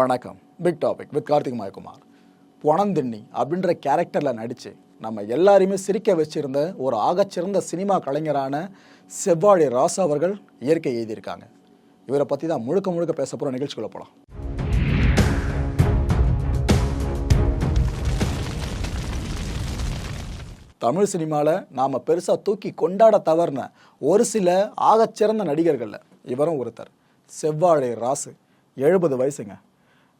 வணக்கம். Big topic with Karthik Mayakumar. பொணந்திண்ணி அப்படின்ற கேரக்டரில் நடித்து நம்ம எல்லாரையுமே சிரிக்க வச்சிருந்த ஒரு ஆகச்சிறந்த சினிமா கலைஞரான செவ்வாழி ராசா அவர்கள் இயற்கை எழுதியிருக்காங்க. இவரை பற்றி தான் முழுக்க முழுக்க பேச போகிற நிகழ்ச்சிக்குள்ள போகலாம் தமிழ் சினிமாவில் நாம் பெருசாக தூக்கி கொண்டாட தவறுன ஒரு சில ஆகச்சிறந்த நடிகர்களில் இவரும் ஒருத்தர் செவ்வாழை ராசு. எழுபது வயசுங்க.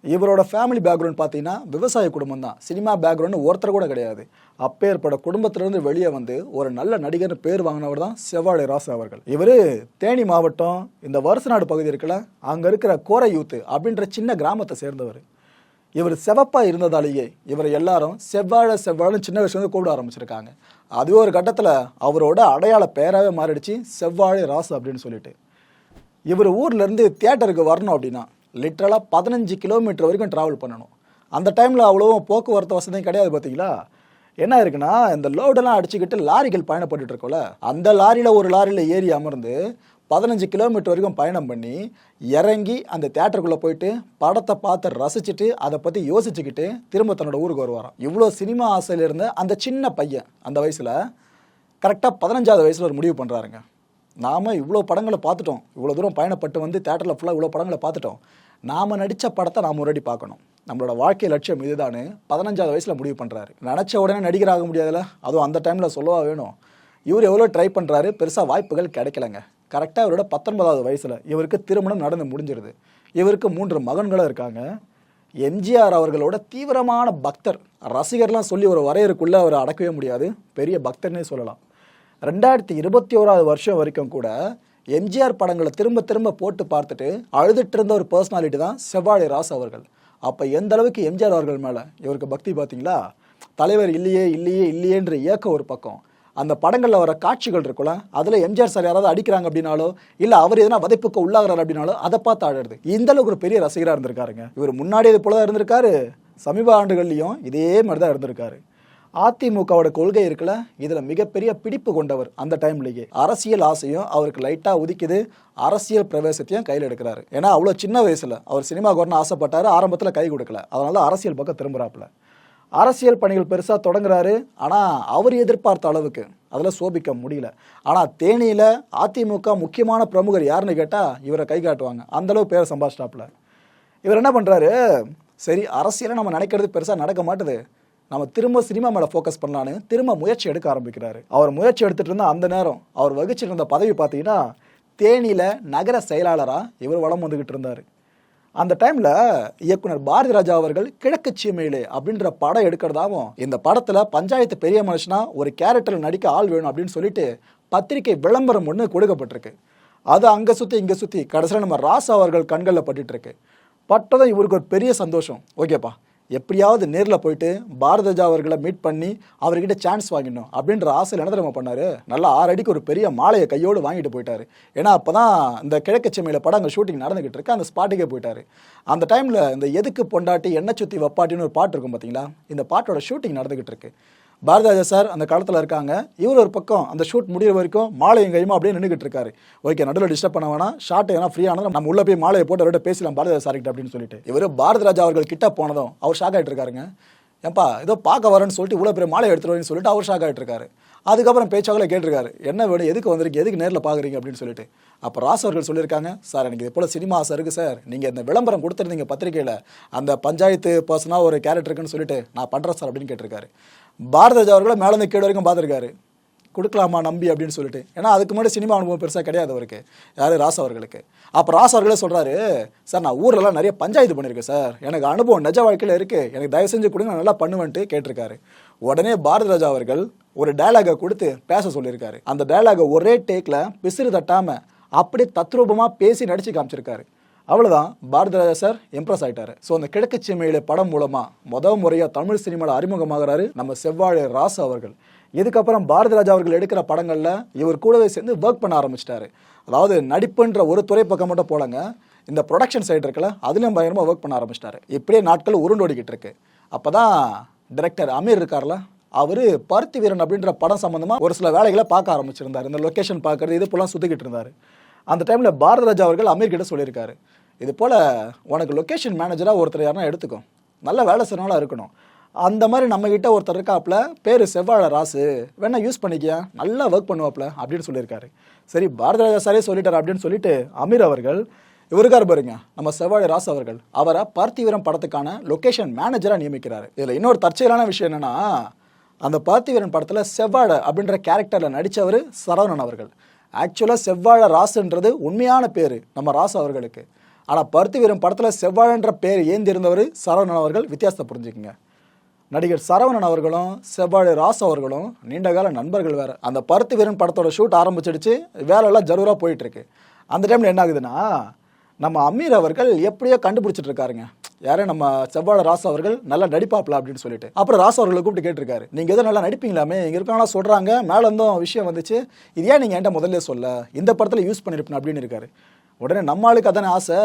இவரோட ஃபேமிலி பேக்ரவுண்ட் பார்த்தீங்கன்னா விவசாய குடும்பம் தான். சினிமா பேக்ரவுண்டு ஒருத்தர் கூட கிடையாது. அப்பேற்பட குடும்பத்திலேருந்து வெளியே வந்து ஒரு நல்ல நடிகர்னு பேர் வாங்கினவர் தான் செவ்வாழை ராசு அவர்கள். இவர் தேனி மாவட்டம் இந்த வருசநாடு பகுதி இருக்குல்ல அங்கே இருக்கிற கோரை யூத்து அப்படின்ற சின்ன கிராமத்தை சேர்ந்தவர். இவர் செவப்பாக இருந்ததாலேயே இவரை எல்லாரும் செவ்வாழை செவ்வாழைன்னு சின்ன வயசுலேருந்து கூப்பிட ஆரம்பிச்சிருக்காங்க. அதுவே ஒரு கட்டத்தில் அவரோட அடையாள பேராகவே மாறிடுச்சு செவ்வாழை ராசு அப்படின்னு சொல்லிட்டு. இவர் ஊர்லேருந்து தியேட்டருக்கு வரணும் அப்படின்னா லிட்ரலாக பதினஞ்சு கிலோமீட்டர் வரைக்கும் ட்ராவல் பண்ணணும். அந்த டைமில் அவ்வளோவும் போக்குவரத்து வசதியும் கிடையாது பார்த்தீங்களா என்ன இருக்குன்னா இந்த லோடெல்லாம் அடிச்சுக்கிட்டு லாரிகள் பயணப்பட்டு இருக்கோம்ல அந்த லாரியில் ஒரு லாரியில் ஏறி அமர்ந்து பதினஞ்சு கிலோமீட்டர் வரைக்கும் பயணம் பண்ணி இறங்கி அந்த தேட்டருக்குள்ளே போயிட்டு படத்தை பார்த்து ரசிச்சுட்டு அதை பற்றி யோசிச்சுக்கிட்டு திரும்ப தன்னோட ஊருக்கு வருவாராம். இவ்வளோ சினிமா ஆசையில் இருந்த அந்த சின்ன பையன் அந்த வயசில் கரெக்டாக பதினஞ்சாவது வயசில் ஒரு முடிவு பண்ணுறாருங்க நாம் இவ்வளோ படங்களை பார்த்துட்டோம். இவ்வளோ தூரம் பயணப்பட்டு வந்து தேட்டரில் ஃபுல்லாக இவ்வளோ படங்களை பார்த்துட்டோம். நாம் நடித்த படத்தை நாம் ஒரு பார்க்கணும். நம்மளோட வாழ்க்கை லட்சியம் இதுதான் பதினஞ்சாவது வயசில் முடிவு பண்ணுறாரு நினச்ச உடனே நடிகர் ஆக முடியாதுல்ல அதுவும் அந்த டைமில் சொல்லவா வேணும்? இவர் எவ்வளோ ட்ரை பண்ணுறாரு பெருசாக வாய்ப்புகள் கிடைக்கலங்க. கரெக்டாக இவரோட பத்தொன்பதாவது வயசில் இவருக்கு திருமணம் நடந்து முடிஞ்சிருது. இவருக்கு மூன்று மகன்களும் இருக்காங்க. எம்ஜிஆர் அவர்களோட தீவிரமான பக்தர். ரசிகர்லாம் சொல்லி ஒரு வரையறுக்குள்ளே அவர் அடக்கவே முடியாது. பெரிய பக்தர்னே சொல்லலாம். ரெண்டாயிரத்தி இருபத்தி ஓராவது வருஷம் வரைக்கும் கூட எம்ஜிஆர் படங்களை திரும்ப திரும்ப போட்டு பார்த்துட்டு அழுதுட்டு இருந்த ஒரு பர்சனாலிட்டி தான் செவ்வாழை ராஸ் அவர்கள். அப்போ எந்த அளவுக்கு எம்ஜிஆர் அவர்கள் மேலே இவருக்கு பக்தி பார்த்தீங்களா? தலைவர் இல்லையே இல்லையே இல்லையேன்ற ஏக்கம் ஒரு பக்கம். அந்த படங்களில் வர காட்சிகள் இருக்குல்ல அதில் எம்ஜிஆர் சார் யாராவது அடிக்கிறாங்க அப்படின்னாலோ இல்லை அவர் எதனா வதைப்புக்கு உள்ளாகிறார் அப்படின்னாலோ அதை பார்த்து ஆடுறது. இந்த அளவுக்கு ஒரு பெரிய ரசிகராக இருந்திருக்காருங்க. இவர் முன்னாடி இது போல தான் இருந்திருக்காரு. சமீப ஆண்டுகள்லையும் இதே மாதிரி தான் இருந்திருக்காரு. அதிமுகவோட கொள்கை இருக்குல்ல? இதில் மிகப்பெரிய பிடிப்பு கொண்டவர் அந்த டைம்லேயே. அரசியல் ஆசையும் அவருக்கு லைட்டாக உதிக்குது. அரசியல் பிரவேசத்தையும் கையில் எடுக்கிறாரு. ஏன்னா அவ்வளோ சின்ன வயசில் அவர் சினிமா வரணும்னு ஆசைப்பட்டாரு ஆரம்பத்தில் கை கொடுக்கல. அதனால அரசியல் பக்கம் திரும்புறாப்புல. அரசியல் பணிகள் பெருசாக தொடங்குறாரு. ஆனால் அவர் எதிர்பார்த்த அளவுக்கு அதில் சோபிக்க முடியல. ஆனால் தேனியில் அதிமுக முக்கியமான பிரமுகர் யாருன்னு கேட்டால் இவரை கை காட்டுவாங்க. அந்தளவு பேரை சம்பாதிச்சிட்டாப்புல. இவர் என்ன பண்ணுறாரு சரி அரசியலை நம்ம நினைக்கிறது பெருசாக நடக்க மாட்டுது. நம்ம திரும்ப சினிமா மேலே ஃபோக்கஸ் பண்ணலான்னு திரும்ப முயற்சி எடுக்க ஆரம்பிக்கிறாரு. அவர் முயற்சி எடுத்துகிட்டு இருந்த அந்த நேரம் அவர் வகிச்சிட்டு இருந்த பதவி பார்த்தீங்கன்னா தேனியில் நகர செயலாளராக இவர் வளம் வந்துக்கிட்டு இருந்தார். அந்த டைமில் இயக்குனர் பாரதி ராஜா அவர்கள் கிழக்கு சீமையிலே அப்படின்ற படம் எடுக்கிறதாவும் இந்த படத்தில் பஞ்சாயத்து பெரிய மனுஷனா ஒரு கேரக்டரில் நடிக்க ஆள் வேணும் அப்படின்னு சொல்லிட்டு பத்திரிகை விளம்பரம் ஒன்று கொடுக்கப்பட்டிருக்கு. அது அங்கே சுற்றி இங்கே சுற்றி கடைசியில் நம்ம ராசா அவர்கள் கண்களில் பட்டுட்ருக்கு பட்டதும் இவருக்கு ஒரு பெரிய சந்தோஷம். ஓகேப்பா. எப்படியாவது நேரில் போயிட்டு பாரதஜா அவர்களை மீட் பண்ணி அவர்கிட்ட சான்ஸ் வாங்கிடணும் அப்படின்ற ஆசையில் என்ன தெரியுமா பண்ணார்? நல்லா ஆறு அடிக்கு ஒரு பெரிய மாலையை கையோடு வாங்கிட்டு போயிட்டார். ஏன்னா அப்போ தான் இந்த கிழக்கு செம்மையில் படம் அங்கே ஷூட்டிங் நடந்துகிட்டு இருக்கு. அந்த ஸ்பாட்டுக்கே போயிட்டாரு. அந்த டைமில் இந்த எதுக்கு பொண்டாட்டி எண்ணெய் சுற்றி வப்பாட்டின்னு ஒரு பாட்டு இருக்கும் பார்த்தீங்களா இந்த பாட்டோட ஷூட்டிங் நடந்துகிட்டு இருக்கு. பாரதிராஜா சார் அந்த காலத்தில் இருக்காங்க. இவர் ஒரு பக்கம் அந்த ஷூட் முடிகிற வரைக்கும் மாலையும் கையுமா அப்படியே நின்றுக்கிட்டு இருக்காரு. ஓகே நடுவில் டிஸ்டர்ப் பண்ண வேணாம். ஷார்ட் எதனா ஃப்ரீ ஆனதும் நம்ம உள்ளே போய் மாலையை போட்டு அவர்கிட்ட பேசலாம் பாரதிராஜா சார் கிட்ட அப்படின்னு சொல்லிட்டு. இவர் பாரதிராஜா அவர்கள் கிட்ட போனதும் அவர் ஷாக் ஆகிட்டு இருக்காருங்க. ஏப்பா ஏதோ பார்க்க வரேன்னு சொல்லிட்டு இவ்வளோ பெரிய மாலை எடுத்துருவேன்னு வரேன்னு சொல்லிட்டு அவர் ஷாக் ஆகிட்டு இருக்காரு. அதுக்கப்புறம் பேச்சாவில் கேட்டிருக்காரு. என்ன வேணும்? எதுக்கு வந்திருக்கு எதுக்கு நேரில் பார்க்குறீங்க அப்படின்னு சொல்லிட்டு. அப்போ ராஸ் அவர்கள் சொல்லியிருக்காங்க சார் எனக்கு இது போல் சினிமா ஆசை இருக்குது சார். நீங்கள் இந்த விளம்பரம் கொடுத்துருந்தீங்க பத்திரிக்கையில். அந்த பஞ்சாயத்து பர்சனாக ஒரு கேரக்டருக்குன்னு சொல்லிட்டு நான் பண்ணுறேன் சார் அப்படின்னு கேட்டிருக்காரு. பாரதராஜா அவர்களை மேலேருந்து கேடு வரைக்கும் பார்த்துருக்காரு. கொடுக்கலாமா நம்பி அப்படின்னு சொல்லிட்டு. ஏன்னா அதுக்கு முன்னாடி சினிமா அனுபவம் பெருசாக கிடையாது அவருக்கு. யார்? ராஸ் அவர்களுக்கு. அப்போ ராஸ் அவர்களே சொல்கிறாரு சார் நான் ஊரெல்லாம் நிறைய பஞ்சாயத்து பண்ணியிருக்கேன் சார். எனக்கு அனுபவம் நிஜ வாழ்க்கையில் இருக்குது எனக்கு தயவு செஞ்சு கொடுங்க நான் நல்லா பண்ணுவேன்ட்டு கேட்டிருக்காரு. உடனே பாரதிராஜா அவர்கள் ஒரு டயலாகை கொடுத்து பேச சொல்லியிருக்காரு. அந்த டயலாகை ஒரே டேக்கில் பிசிறு தட்டாமல் அப்படியே தத்ரூபமாக பேசி நடித்து காமிச்சிருக்காரு. அவ்வளோதான் பாரதிராஜா சார் இம்ப்ரெஸ் ஆகிட்டாரு ஸோ அந்த கிழக்கு சீமையில படம் மூலமாக முத முறையாக தமிழ் சினிமாவில் அறிமுகமாகிறாரு நம்ம செவ்வாழை ராசு அவர்கள். இதுக்கப்புறம் பாரதிராஜா அவர்கள் எடுக்கிற படங்களில் இவர் கூடவே சேர்ந்து ஒர்க் பண்ண ஆரம்பிச்சிட்டாரு. அதாவது நடிப்புன்ற ஒரு துறை பக்கம் மட்டும் போலங்க இந்த ப்ரொடக்ஷன் சைடு இருக்குல்ல அதுலேயும் பயங்கரமாக ஒர்க் பண்ண ஆரம்பிச்சிட்டாரு. இப்படியே நாட்கள் உருண்டோடிக்கிட்டு இருக்கு. அப்பதான் டைரக்டர் அமீர் இருக்கார்ல அவர் பருத்தி வீரன் அப்படின்ற படம் சம்மந்தமாக ஒரு சில வேலைகளை பார்க்க ஆரம்பிச்சிருந்தார். இந்த லொக்கேஷன் பார்க்கறது இது போலாம் சுத்திக்கிட்டு இருந்தார். அந்த டைமில் பாரதராஜா அவர்கள் அமீர் கிட்ட சொல்லியிருக்காரு. இது போல் உனக்கு லொக்கேஷன் மேனேஜராக ஒருத்தர் யாருன்னா எடுத்துக்கோ. நல்ல வேலை செய்கிறனால இருக்கணும். அந்த மாதிரி நம்மக்கிட்ட ஒருத்தர் இருக்காப்புல பேர் செவ்வாழை ராசு. வேணா யூஸ் பண்ணிக்கியா? நல்லா ஒர்க் பண்ணுவாப்புல அப்படின்னு சொல்லியிருக்காரு. சரி பாரத ராஜா சாரே சொல்லிட்டார் அப்படின்னு சொல்லிட்டு அமீர் அவர்கள் இவருக்கார் பாருங்க நம்ம செவ்வாழை ராசு அவர்கள் அவரை பார்த்திவீரம் படத்துக்கான லொகேஷன் மேனேஜராக நியமிக்கிறார். இதில் இன்னொரு தற்செயலான விஷயம் என்னென்னா அந்த பார்த்திவீரன் படத்தில் செவ்வாழை அப்படின்ற கேரக்டரில் நடித்தவர் சரவணன் அவர்கள். ஆக்சுவலாக செவ்வாழை ராசுன்றது உண்மையான பேர் நம்ம ராசு அவர்களுக்கு. ஆனால் பருத்திவீரன் படத்தில் செவ்வாழன்ற பேர் ஏந்திருந்தவர் சரவணன் அவர்கள். வித்தியாசத்தை புரிஞ்சுக்குங்க. நடிகர் சரவணன் அவர்களும் செவ்வாழை ராசு அவர்களும் நீண்ட கால நண்பர்கள் வேறு. அந்த பருத்தி வீரன் படத்தோட ஷூட் ஆரம்பிச்சிடுச்சு. வேலையெல்லாம் ஜரூராக போயிட்டுருக்கு. அந்த டைமில் என்ன ஆகுதுன்னா நம்ம அமீர் அவர்கள் எப்படியோ கண்டுபிடிச்சிட்டு இருக்காருங்க. யாரே நம்ம செவ்வாழை ராசு அவர்கள் நல்லா நடிப்பாப்ல அப்படின்னு சொல்லிட்டு. அப்புறம் ராஸ் அவர்களை கூப்பிட்டு கேட்டிருக்காரு. நீங்கள் எதுவும் நல்லா நடிப்பீங்களாமே? இங்கே இருக்காங்களா சொல்கிறாங்க மேலே இருந்தும் விஷயம் வந்துச்சு. இது ஏன் நீங்கள் என்கிட்ட முதல்ல சொல்ல? இந்த படத்தில் யூஸ் பண்ணியிருப்பேன் அப்படின்னு இருக்காரு. உடனே நம்ம ஆளுக்கு அதானே ஆசை?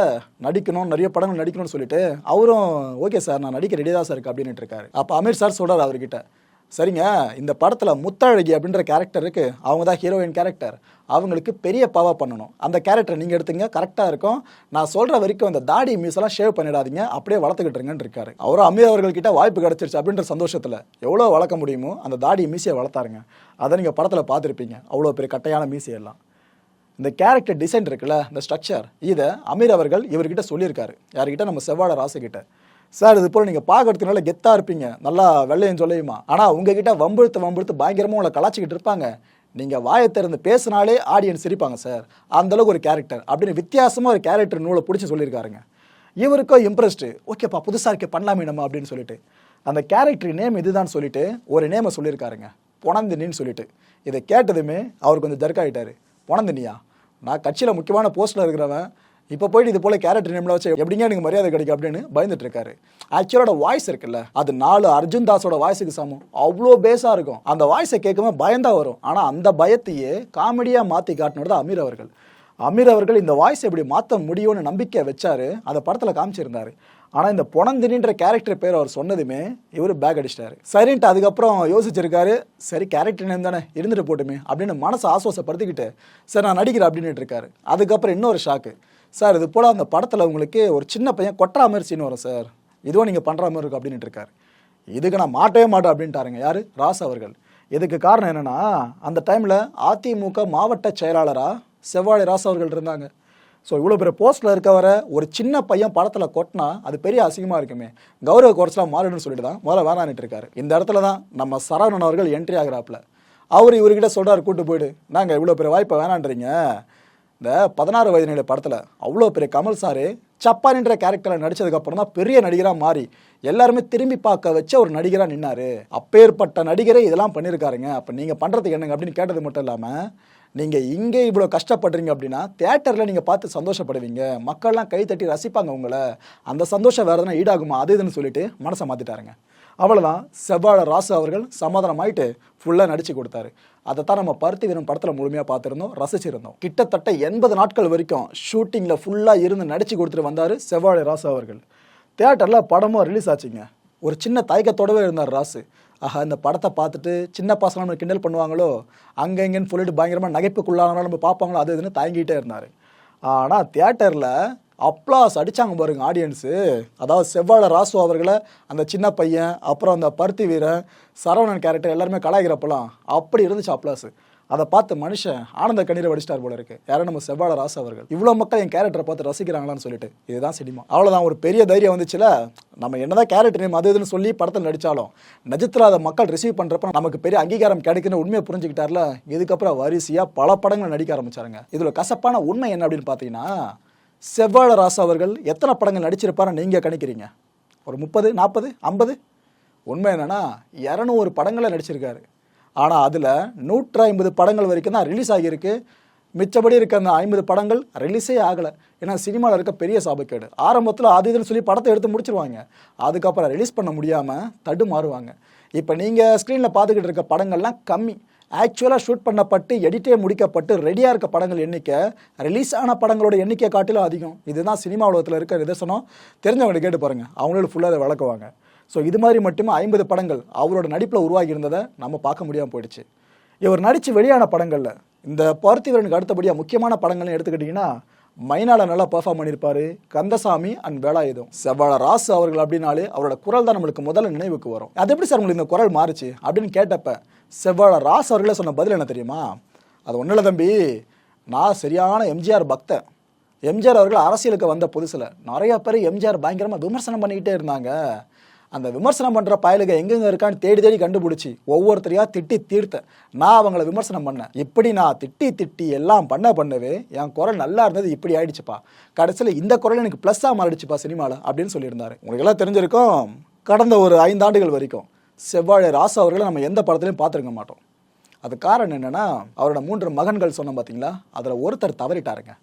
நடிக்கணும் நிறைய படங்கள் நடிக்கணும்னு சொல்லிட்டு அவரும் ஓகே சார் நான் நடிக்க ரெடியாக தான் சார் இருக்கு அப்படின்னு இருக்காரு. அப்போ அமீர் சார் சொல்கிறார் அவர்கிட்ட சரிங்க இந்த படத்தில் முத்தழகி அப்படின்ற கேரக்டருக்கு அவங்க தான் ஹீரோயின் கேரக்டர் அவங்களுக்கு பெரிய பவா பண்ணணும். அந்த கேரக்டர் நீங்கள் எடுத்துங்க கரெக்டாக இருக்கும். நான் சொல்கிற வரைக்கும் அந்த தாடி மியூஸெல்லாம் ஷேவ் பண்ணிடாதீங்க. அப்படியே வளர்த்துக்கிட்டு இருக்காரு. அவரும் அமீர் அவர்கள்கிட்ட வாய்ப்பு கிடைச்சிருச்சு அப்படின்ற சந்தோஷத்தில் எவ்வளோ வளர்க்க முடியுமோ அந்த தாடி மீசையை வளர்த்தாருங்க. அதை நீங்கள் படத்தில் பார்த்துருப்பீங்க. அவ்வளோ பெரிய கட்டையான மீசையெல்லாம் இந்த கேரக்டர் டிசைன் இருக்குல்ல இந்த ஸ்ட்ரக்சர் இதை அமீர் அவர்கள் இவர்கிட்ட சொல்லியிருக்காரு. யார்கிட்ட? நம்ம செவ்வாழை ராசுகிட்ட. சார் இது போல் நீங்கள் பார்க்கறதுக்கு நல்லா கெத்தாக இருப்பீங்க. நல்லா வெள்ளையும் சொல்லையுமா? ஆனால் உங்ககிட்ட வம்புழுத்து வம்புழுத்து பயங்கரமாக உங்களை கலாச்சிக்கிட்டு இருப்பாங்க. நீங்கள் வாயை திறந்து பேசினாலே ஆடியன்ஸ் சிரிப்பாங்க சார். அந்தளவுக்கு ஒரு கேரக்டர் அப்படின்னு வித்தியாசமாக ஒரு கேரக்டர் நூலை பிடிச்சி சொல்லியிருக்காருங்க. இவருக்கும் இம்ப்ரெஸ்டு ஓகேப்பா புதுசாக இருக்கே பண்ணலாமே நம்ம அப்படின்னு சொல்லிட்டு. அந்த கேரக்டர் நேம் இதுதான் சொல்லிட்டு ஒரு நேமை சொல்லியிருக்காருங்க. பொணந்தினின்னு சொல்லிட்டு. இதை கேட்டதுமே அவர் கொஞ்சம் ஜர்க்காயிட்டாரு நான் கட்சியில் முக்கியமான போஸ்ட்டில் இருக்கிறவன். இப்போ போயிட்டு இது போல கேரக்டர் நேம்ல வச்சு எப்படிங்க எனக்கு மரியாதை கிடைக்கும் அப்படின்னு பயந்துட்டு இருக்காரு. ஆக்சுவலோட வாய்ஸ் இருக்குல்ல அது நாலு அர்ஜுன் தாஸோட வாய்ஸுக்கு சமம். அவ்வளோ பேஸாக இருக்கும். அந்த வாய்ஸை கேட்கும்போது பயந்தா வரும். ஆனால் அந்த பயத்தையே காமெடியாக மாற்றி காட்டினது அமீர் அவர்கள். அமீர் அவர்கள் இந்த வாய்ஸ் எப்படி மாற்ற முடியும்னு நம்பிக்கை வச்சாரு. அந்த படத்தில் காமிச்சிருந்தாரு. ஆனால் இந்த பொணந்தினின்ற கேரக்டர் பேர் அவர் சொன்னதுமே இவர் பேக் அடிச்சிட்டாரு. சரின்ட்டு அதுக்கப்புறம் யோசிச்சிருக்காரு சரி கேரக்டர் நேம் தானே இருந்துட்டு போட்டுமே அப்படின்னு மனசை ஆசுவாசப்படுத்திக்கிட்டு சார் நான் நடிக்கிறேன் அப்படின்னு இருக்காரு. அதுக்கப்புறம் இன்னொரு ஷாக்கு சார் இது போல் அந்த படத்தில் உங்களுக்கு ஒரு சின்ன பையன் கொட்டுற மாதிரி சீன் வரும் சார். இதுவும் நீங்கள் பண்ணுற மாதிரி இருக்கும் அப்படின்ட்டு இருக்காரு. இதுக்கு நான் மாட்டவே மாட்டேன் அப்படின்ட்டாருங்க. யார்? ராஸ் அவர்கள். இதுக்கு காரணம் என்னன்னா அந்த டைமில் அதிமுக மாவட்ட செயலாளராக செவ்வாழை ராஸ் அவர்கள் இருந்தாங்க. ஸோ இவ்வளோ பெரிய போஸ்ட்டில் இருக்கவரை ஒரு சின்ன பையன் படத்தில் கொட்டினா அது பெரிய அசிங்கமாக இருக்குமே. கௌரவ கோர்ஸ்லாம் மாறிடும்னு சொல்லிட்டு தான் முதல்ல வேணான்ட்டு இருக்காரு இந்த இடத்துல தான் நம்ம சரவணன் அவர்கள் என்ட்ரி ஆகிறாப்புல. அவர் இவர்கிட்ட சொல்கிறார் கூட்டு போயிடு. நாங்கள் இவ்வளோ பெரிய வாய்ப்பை வேணான்றீங்க. இந்த பதினாறு வயது நிலை படத்தில் அவ்வளோ பெரிய கமல் சாரு சப்பானின்ற கேரக்டரில் நடித்ததுக்கப்புறம் தான் பெரிய நடிகராக மாறி எல்லாருமே திரும்பி பார்க்க வச்ச ஒரு நடிகராக நின்னார். அப்பேற்பட்ட நடிகரே இதெல்லாம் பண்ணியிருக்காருங்க அப்போ நீங்கள் பண்ணுறதுக்கு என்னங்க அப்படின்னு கேட்டது மட்டும் இல்லாமல் நீங்கள் இங்கே இவ்வளோ கஷ்டப்படுறீங்க அப்படின்னா தேட்டரில் நீங்கள் பார்த்து சந்தோஷப்படுவீங்க. மக்கள்லாம் கை தட்டி ரசிப்பாங்க உங்களை. அந்த சந்தோஷம் வேறு எதனா ஈடாகுமா? அது இதுன்னு சொல்லிட்டு மனசை மாற்றிட்டாருங்க அவ்வளோதான் செவ்வாழ ராசு அவர்கள் சமாதானமாயிட்டு ஃபுல்லாக நடித்து கொடுத்தாரு. அதைத்தான் நம்ம பருத்தி வீரன் படத்தில் முழுமையாக பார்த்துருந்தோம் ரசிச்சிருந்தோம். கிட்டத்தட்ட எண்பது நாட்கள் வரைக்கும் ஷூட்டிங்கில் ஃபுல்லாக இருந்து நடித்து கொடுத்துட்டு வந்தார் செவ்வாழை ராசு அவர்கள். தேட்டரில் படமும் ரிலீஸ் ஆச்சுங்க. ஒரு சின்ன தயக்கத்தோடவே இருந்தார் ராசு. ஆஹா இந்த படத்தை பார்த்துட்டு சின்ன பசங்க நம்ம கிண்டல் பண்ணுவாங்களோ அங்கே இங்கேன்னு சொல்லிட்டு பயங்கரமாக நகைப்புக்குள்ளாங்களோ நம்ம பார்ப்பாங்களோ அது இதுன்னு தயங்கிட்டே இருந்தார். ஆனால் தியேட்டரில் அப்ளாஸ் அடிச்சாங்க பாருங்க ஆடியன்ஸு. அதாவது செவ்வாழை ராசு அவர்களை அந்த சின்ன பையன் அப்புறம் அந்த பருத்தி வீரன் சரவணன் கேரக்டர் எல்லாருமே கலாய்க்கிறப்பெல்லாம் அப்படி இருந்துச்சு அப்ளாஸ். அதை பார்த்து மனுஷன் ஆனந்த கண்ணீரை வடிச்சிட்டார் போல இருக்கு. யாரும் நம்ம செவ்வாட ராசு அவர்கள். இவ்வளோ மக்கள் என் கேரக்டரை பார்த்து ரசிக்கிறாங்களான்னு சொல்லிட்டு. இதுதான் சினிமா. அவ்வளோதான் ஒரு பெரிய தைரியம் வந்துச்சுல? நம்ம என்னதான் கேரக்டர் நேம் அது இதுன்னு சொல்லி படத்தில் நடித்தாலும் நிஜத்தில் அதை மக்கள் ரிசீவ் பண்ணுறப்ப நமக்கு பெரிய அங்கீகாரம் கிடைக்குன்னு உண்மையை புரிஞ்சுக்கிட்டார்ல? இதுக்கப்புறம் வரிசையாக பல படங்கள் நடிக்க ஆரம்பிச்சாருங்க. இதில் கசப்பான உண்மை என்ன அப்படின்னு பார்த்தீங்கன்னா செவ்வாழ ராசு அவர்கள் எத்தனை படங்கள் நடிச்சிருப்பாருன்னு நீங்கள் கணிக்கிறீங்க? ஒரு முப்பது நாற்பது ஐம்பது? உண்மை என்னென்னா இரநூறு படங்களை நடிச்சிருக்காரு. ஆனால் அதில் நூற்றி ஐம்பது படங்கள் வரைக்கும் தான் ரிலீஸ் ஆகியிருக்கு. மிச்சபடி இருக்க அந்த ஐம்பது படங்கள் ரிலீஸே ஆகலை. ஏன்னா சினிமாவில் இருக்க பெரிய சாபக்கேடு. ஆரம்பத்தில் அது இதுன்னு சொல்லி படத்தை எடுத்து முடிச்சிருவாங்க. அதுக்கப்புறம் ரிலீஸ் பண்ண முடியாமல் தடுமாறுவாங்க. இப்போ நீங்கள் ஸ்க்ரீனில் பார்த்துக்கிட்டு இருக்க படங்கள்லாம் கம்மி. ஆக்சுவலாக ஷூட் பண்ணப்பட்டு எடிட்டே முடிக்கப்பட்டு ரெடியாக இருக்க படங்கள் எண்ணிக்கை ரிலீஸ் ஆன படங்களோட எண்ணிக்கை காட்டிலும் அதிகம். இதுதான் சினிமா உலகத்தில் இருக்க நிதர்சனம். தெரிஞ்சவங்க கேட்டு பாருங்கள் அவங்களோட ஃபுல்லாக அதை விளக்குவாங்க ஸோ இது மாதிரி மட்டுமே ஐம்பது படங்கள் அவரோட நடிப்பில் உருவாகி இருந்ததை நம்ம பார்க்க முடியாமல் போயிடுச்சு. இவர் நடித்து வெளியான படங்களில் இந்த பார்த்திவரனுக்கு அடுத்தபடியாக முக்கியமான படங்கள்னு எடுத்துக்கிட்டிங்கன்னா மைனால நல்லா பெர்ஃபார்ம் பண்ணியிருப்பாரு கந்தசாமி அண்ட் வேலாயுதம். செவ்வாழ ராசு அவர்கள் அப்படின்னாலே அவரோட குரல் தான் நம்மளுக்கு முதல்ல நினைவுக்கு வரும். அது எப்படி சார் உங்களுக்கு இந்த குரல் மாறுச்சு அப்படின்னு கேட்டப்ப செவ்வாழ ராசு அவர்களே சொன்ன பதில் என்ன தெரியுமா? அது ஒன்றும் இல்லை தம்பி நான் சரியான எம்ஜிஆர் பக்தன் எம்ஜிஆர் அவர்கள் அரசியலுக்கு வந்த புதுசில் நிறைய பேர் எம்ஜிஆர் பயங்கரமாக விமர்சனம் பண்ணிக்கிட்டே இருந்தாங்க. அந்த விமர்சனம் பண்ணுற பயலுக எங்கெங்க இருக்கான்னு தேடி தேடி கண்டுபிடிச்சி ஒவ்வொருத்தரையா திட்டி தீர்த்தேன். நான் அவங்கள விமர்சனம் பண்ணேன். இப்படி நான் திட்டி திட்டி எல்லாம் பண்ண பண்ணவே என் குரல் நல்லா இருந்தது இப்படி ஆயிடுச்சுப்பா. கடைசியில் இந்த குரல் எனக்கு ப்ளஸ்ஸாக மாறிடுச்சுப்பா சினிமாவில் அப்படின்னு சொல்லியிருந்தாரு. உங்களுக்கு எல்லாம் தெரிஞ்சிருக்கும்? கடந்த ஒரு ஐந்தாண்டுகள் வரைக்கும் செவ்வாழை ராசு அவர்களை நம்ம எந்த படத்துலையும் பார்த்துருக்க மாட்டோம். அது காரணம் என்னென்னா அவரோட மூன்று மகன்கள் சொன்னோம் பார்த்தீங்களா அதில் ஒருத்தர் தவறிட்டாருங்க.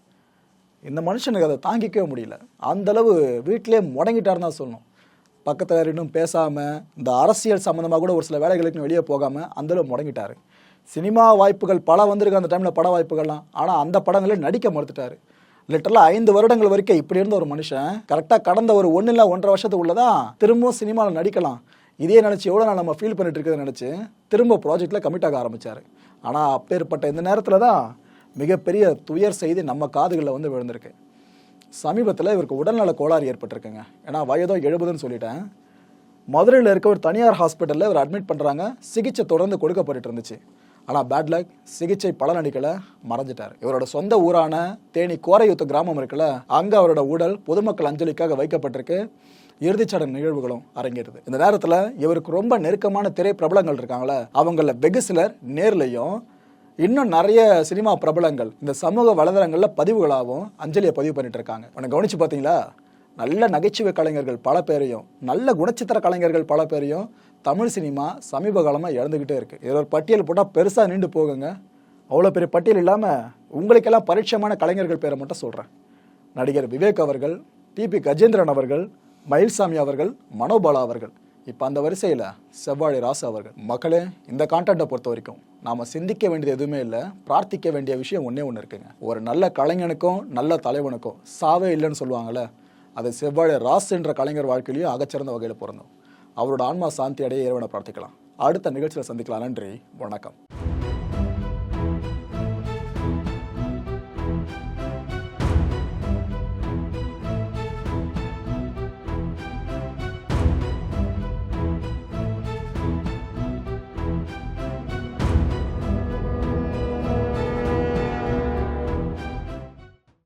இந்த மனுஷனுக்கு அதை தாங்கிக்கவே முடியல. அந்த அளவு வீட்டிலே முடங்கிட்டாருன்னு தான் சொல்லணும். பக்கத்தில் இன்னும் பேசாமல் இந்த அரசியல் சம்மந்தமாக கூட ஒரு சில வேலைகளுக்கு வெளியே போகாமல் அந்தளவு முடங்கிட்டார். சினிமா வாய்ப்புகள் பல வந்திருக்கு அந்த டைமில் பட வாய்ப்புகள்லாம். ஆனால் அந்த படங்களில் நடிக்க மறுத்துட்டார். லிட்டரலாக ஐந்து வருடங்கள் வரைக்கும் இப்படி இருந்த ஒரு மனுஷன் கரெக்டாக கடந்த ஒரு ஒன்று இல்லை ஒன்றரை வருஷத்துக்குள்ள தான் திரும்பவும் சினிமாவில் நடிக்கலாம். இதே நினச்சி எவ்வளோ நாள் நம்ம ஃபீல் பண்ணிட்டு இருக்கிறத நினச்சி திரும்ப ப்ராஜெக்டில் கமிட் ஆக ஆரம்பித்தார் ஆனால் அப்பேற்பட்ட இந்த நேரத்தில் தான் மிகப்பெரிய துயர் செய்தி நம்ம காதுகளில் வந்து விழுந்திருக்கு. சமீபத்தில் இவருக்கு உடல்நல கோளாறு ஏற்பட்டிருக்குங்க. ஏன்னா வயதோ எழுபதுன்னு சொல்லிட்டேன். மதுரையில் இருக்க ஒரு தனியார் ஹாஸ்பிட்டலில் இவர் அட்மிட் பண்ணுறாங்க சிகிச்சை தொடர்ந்து கொடுக்கப்பட்டு இருந்துச்சு. ஆனால் பேட் லக் சிகிச்சை பலனளிக்கலை மறைஞ்சிட்டார். இவரோட சொந்த ஊரான தேனி கோரையுத்த கிராமம் இருக்குல்ல அங்கே அவரோட உடல் பொதுமக்கள் அஞ்சலிக்காக வைக்கப்பட்டிருக்கு. இறுதிச்சடங்கு நிகழ்வுகளும் அரங்கேறுது. இந்த நேரத்தில் இவருக்கு ரொம்ப நெருக்கமான திரை பிரபலங்கள் இருக்காங்களே அவங்கள வெகு சிலர் நேர்லையும் இன்னும் நிறைய சினிமா பிரபலங்கள் இந்த சமூக வலைதளங்களில் பதிவுகளாகவும் அஞ்சலியை பதிவு பண்ணிட்டு இருக்காங்க உனக்கு கவனிச்சு பார்த்தீங்களா? நல்ல நகைச்சுவை கலைஞர்கள் பல பேரையும் நல்ல குணச்சித்திர கலைஞர்கள் பல பேரையும் தமிழ் சினிமா சமீப காலமாக இழந்துக்கிட்டே இருக்குது இதில் ஒரு பட்டியல் போட்டால் பெருசாக நீண்டு போகுங்க. அவ்வளோ பெரிய பட்டியல் இல்லாமல் உங்களுக்கெல்லாம் பரிட்சயமான கலைஞர்கள் பேரை மட்டும் சொல்கிறேன் நடிகர் விவேக் அவர்கள் டிபி கஜேந்திரன் அவர்கள் மயில்சாமி அவர்கள் மனோபாலா அவர்கள். இப்போ அந்த வரிசையில் செவ்வாழை ராசு அவர்கள். மக்களே இந்த கான்டென்ட்டை பொறுத்த வரைக்கும் நாம் சிந்திக்க வேண்டியது எதுவுமே இல்லை பிரார்த்திக்க வேண்டிய விஷயம் ஒன்றே ஒன்று இருக்குங்க. ஒரு நல்ல கலைஞனுக்கும் நல்ல தலைவனுக்கும் சாவே இல்லைன்னு சொல்லுவாங்கள்ல அது செவ்வாழை ராசு என்ற கலைஞர் வாழ்க்கையிலையும் அகச்சிறந்த வகையில் பிறந்தோம் அவரோட ஆன்மா சாந்தி அடைய இறைவனை பிரார்த்திக்கலாம். அடுத்த நிகழ்ச்சியில் சந்திக்கலாம். நன்றி வணக்கம்.